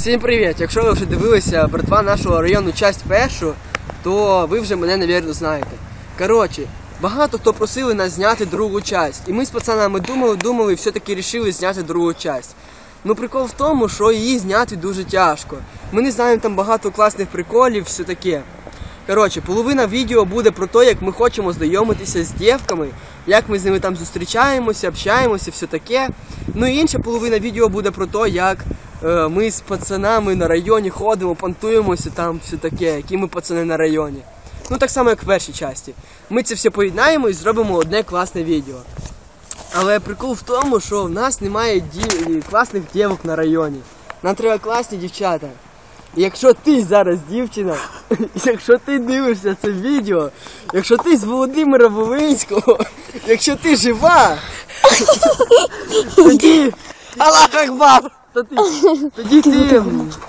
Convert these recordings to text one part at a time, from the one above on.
Всім привіт! Якщо ви вже дивилися братва нашого району часть першу, то ви вже мене, навірно, знаєте. Коротше, багато хто просили нас зняти другу часть. І ми з пацанами думали, думали, і все-таки рішили зняти другу часть. Ну прикол в тому, що її зняти дуже тяжко. Ми не знаємо там багато класних приколів, все таке. Коротше, половина відео буде про те, як ми хочемо знайомитися з дівками, як ми з ними там зустрічаємося, общаємося, все таке. Ну і інша половина відео буде про те, як ми з пацанами на районі ходимо, понтуємося там, все таке, які ми пацани на районі. Ну так само, як в першій часті. Ми це все поєднаємо і зробимо одне класне відео. Але прикол в тому, що в нас немає ді... класних дівок на районі. Нам треба класні дівчата. І Якщо ти зараз дівчина, якщо ти дивишся це відео, якщо ти з Володимира Волинського, якщо ти жива, тоді, Аллах Акбар! Тоді, тоді ти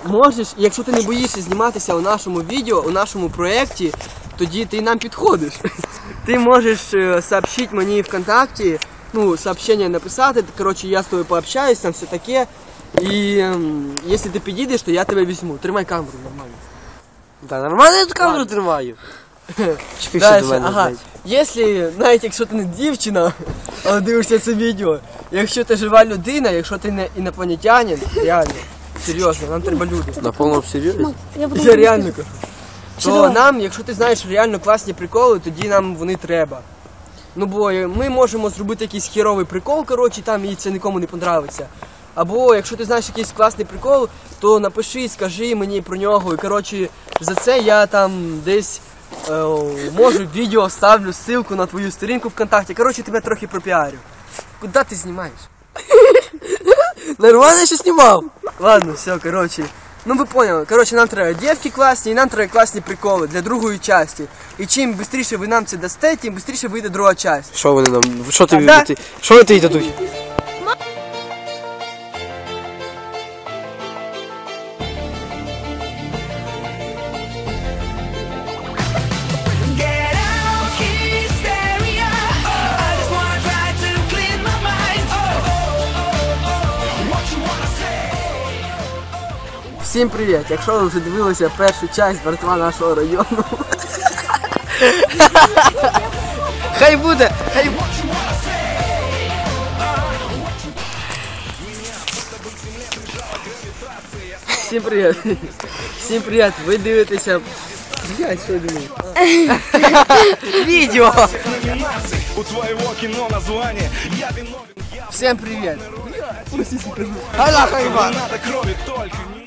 можеш, якщо ти не боїшся зніматися у нашому відео, у нашому проєкті, тоді ти нам підходиш. Ти можеш е, сообщити мені ВКонтакті, ну, сообщення написати, коротше, я з тобою пообщаюсь, там все таке. І ем, якщо ти підійдеш, то я тебе візьму. Тримай камеру нормально. Да нормально я ту камеру тримаю. Чпишся Дальше, до мене, ага. блядь. Якщо, навіть якщо ти не дівчина, але дивишся це відео, якщо ти жива людина, якщо ти не інопланетянин, реально, серйозно, нам треба люди. На повному серйозі? Я реально кажу. То нам, якщо ти знаєш реально класні приколи, тоді нам вони треба. Ну бо ми можемо зробити якийсь хіровий прикол, коротше, там і це нікому не понравиться. Або якщо ти знаєш якийсь класний прикол, то напиши, скажи мені про нього. І коротше, за це я там десь можу відео вставлю ссылку на твою сторінку ВКонтакті. Коротше, тебе трохи пропіарю. Куди ти знімаєш? Нормально я ще знімав. Ладно, все, короче. Ну ви поняли. Короче, нам треба дівки класні і нам треба класні приколи для другої частини. І чим швидше ви нам це дасте, тим швидше вийде друга частина. Що вони нам? Що тобі Да. ти? Що вони тобі дадуть? Всім привіт! Якщо ви вже дивилися першу часть братва нашого району. Хай буде! Хай буде! Всім привіт! Всім привіт! Ви дивитеся. Блять, що я думаю? Відео! У твоего кино название Я виновен, я Всім привіт! Аллах Акбар! надо крови только не